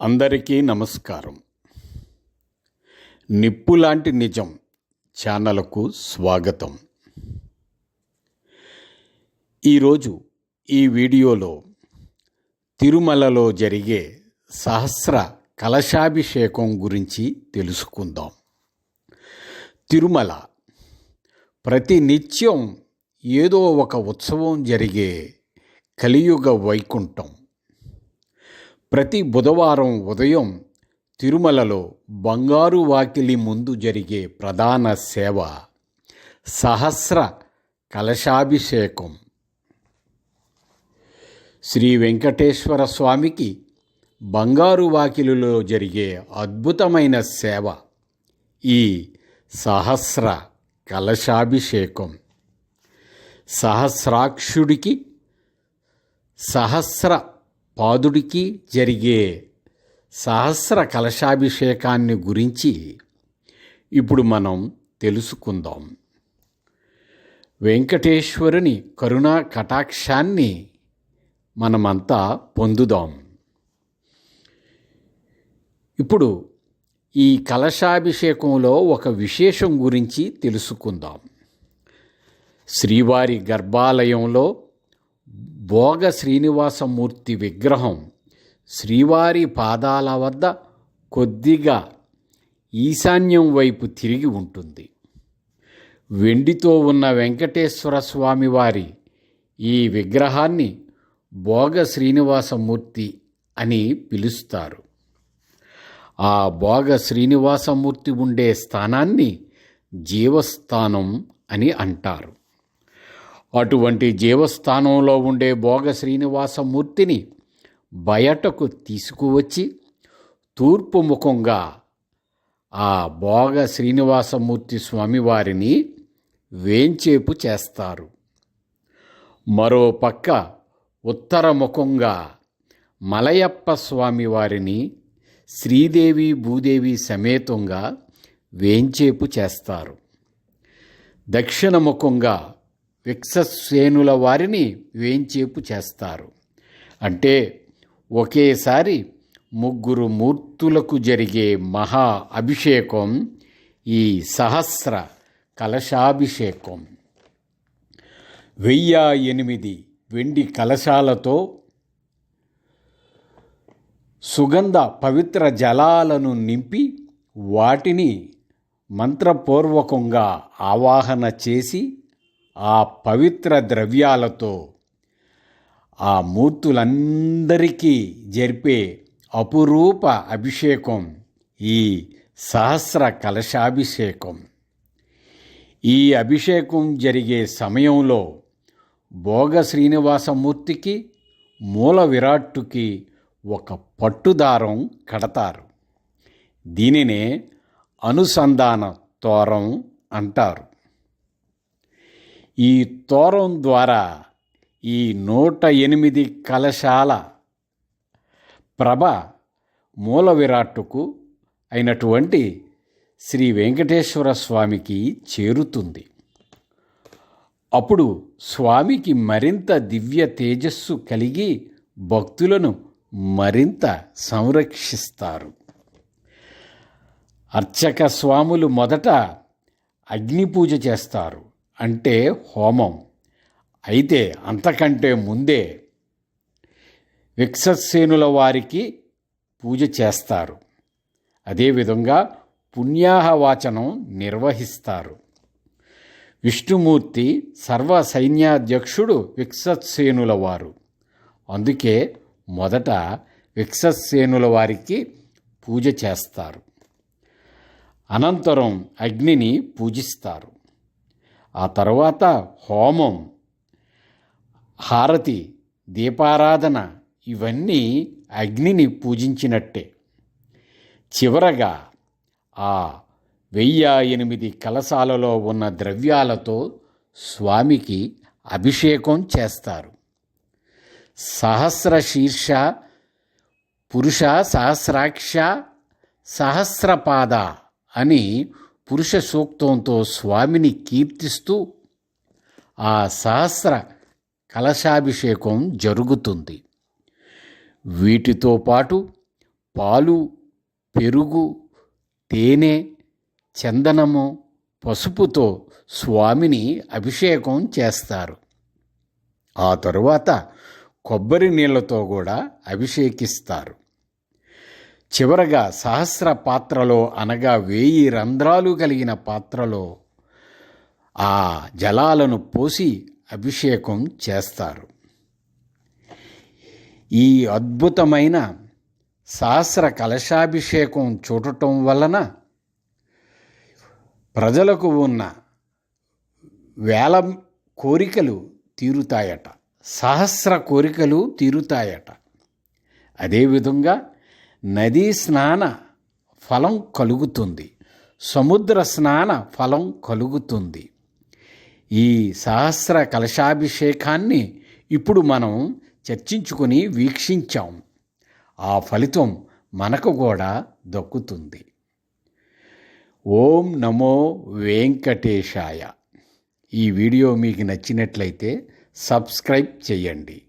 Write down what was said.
అందరికీ నమస్కారం. నిప్పులాంటి నిజం ఛానల్కు స్వాగతం. ఈరోజు ఈ వీడియోలో తిరుమలలో జరిగే సహస్ర కలశాభిషేకం గురించి తెలుసుకుందాం. తిరుమల ప్రతి నిత్యం ఏదో ఒక ఉత్సవం జరిగే కలియుగ వైకుంఠం. ప్రతి బుధవారం ఉదయం తిరుమలలో బంగారు వాకిలి ముందు జరిగే ప్రధాన సేవ సహస్ర కలశాభిషేకం. శ్రీ వెంకటేశ్వర స్వామికి బంగారు వాకిలిలో జరిగే అద్భుతమైన సేవ ఈ సహస్ర కలశాభిషేకం. సహస్రాక్షుడికి సహస్ర పాదుడికి జరిగే సహస్ర కలశాభిషేకాన్ని గురించి ఇప్పుడు మనం తెలుసుకుందాం. వెంకటేశ్వరుని కరుణా కటాక్షాన్ని మనమంతా పొందుదాం. ఇప్పుడు ఈ కలశాభిషేకంలో ఒక విశేషం గురించి తెలుసుకుందాం. శ్రీవారి గర్భాలయంలో భోగ శ్రీనివాసమూర్తి విగ్రహం శ్రీవారి పాదాల వద్ద కొద్దిగా ఈశాన్యం వైపు తిరిగి ఉంటుంది. వెండితో ఉన్న వెంకటేశ్వర స్వామివారి ఈ విగ్రహాన్ని భోగ శ్రీనివాసమూర్తి అని పిలుస్తారు. ఆ భోగ శ్రీనివాసమూర్తి ఉండే స్థానాన్ని జీవస్థానం అని అంటారు. అటువంటి జీవస్థానంలో ఉండే భోగ శ్రీనివాసమూర్తిని బయటకు తీసుకువచ్చి తూర్పు ముఖంగా ఆ భోగ శ్రీనివాసమూర్తి స్వామివారిని వేంచేపు చేస్తారు. మరో పక్క ఉత్తర ముఖంగా మలయప్ప స్వామివారిని శ్రీదేవి భూదేవి సమేతంగా వేంచేపు చేస్తారు. దక్షిణ ముఖంగా వారిని వేంచేపు చేస్తారు. అంటే ఒకేసారి ముగ్గురు మూర్తులకు జరిగే మహా అభిషేకం ఈ సహస్ర కలశాభిషేకం. వెయ్యి ఎనిమిది వెండి కలశాలతో సుగంధ పవిత్ర జలాలను నింపి వాటిని మంత్రపూర్వకంగా ఆవాహన చేసి ఆ పవిత్ర ద్రవ్యాలతో ఆ మూర్తులందరికీ జరిపే అపురూప అభిషేకం ఈ సహస్ర కలశాభిషేకం. ఈ అభిషేకం జరిగే సమయంలో భోగ శ్రీనివాసమూర్తికి మూల విరాట్టుకి ఒక పట్టుదారం కడతారు. దీనినే అనుసంధాన తోరం అంటారు. ఈ తోరం ద్వారా ఈ నూట ఎనిమిది కలశాల ప్రభ మూల విరాట్టుకు అయినటువంటి శ్రీ వెంకటేశ్వర స్వామికి చేరుతుంది. అప్పుడు స్వామికి మరింత దివ్య తేజస్సు కలిగి భక్తులను మరింత సంరక్షిస్తారు. అర్చక స్వాములు మొదట అగ్ని పూజ చేస్తారు. అంటే హోమం. అయితే అంతకంటే ముందే విక్ససేనుల వారికి పూజ చేస్తారు. అదేవిధంగా పుణ్యాహవాచనం నిర్వహిస్తారు. విష్ణుమూర్తి సర్వ సైన్యాధ్యక్షుడు విక్ససేనుల వారు. అందుకే మొదట విక్ససేనుల వారికి పూజ చేస్తారు. అనంతరం అగ్నిని పూజిస్తారు. ఆ తర్వాత హోమం హారతి దీపారాధన ఇవన్నీ అగ్నిని పూజించినట్టే. చివరగా ఆ వెయ్యి ఎనిమిది కలశాలలో ఉన్న ద్రవ్యాలతో స్వామికి అభిషేకం చేస్తారు. సహస్ర శీర్ష పురుష సహస్రాక్ష సహస్రపాద అని పురుష సూక్తంతో స్వామిని కీర్తిస్తూ ఆ సహస్ర కలశాభిషేకం జరుగుతుంది. వీటితో పాటు పాలు పెరుగు తేనె చందనము పసుపుతో స్వామిని అభిషేకం చేస్తారు. ఆ తరువాత కొబ్బరి నీళ్ళతో కూడా అభిషేకిస్తారు. చివరగా సహస్ర పాత్రలో అనగా వేయి రంధ్రాలు కలిగిన పాత్రలో ఆ జలాలను పోసి అభిషేకం చేస్తారు. ఈ అద్భుతమైన సహస్ర కలశాభిషేకం చూడటం వలన ప్రజలకు ఉన్న వేల కోరికలు తీరుతాయట. సహస్ర కోరికలు తీరుతాయట. అదేవిధంగా నదీ స్నాన ఫలం కలుగుతుంది. సముద్ర స్నాన ఫలం కలుగుతుంది. ఈ సహస్ర కలశాభిషేకాన్ని ఇప్పుడు మనం చర్చించుకొని వీక్షించాం. ఆ ఫలితం మనకు కూడా దక్కుతుంది. ఓం నమో వెంకటేశాయ. ఈ వీడియో మీకు నచ్చినట్లయితే సబ్స్క్రైబ్ చేయండి.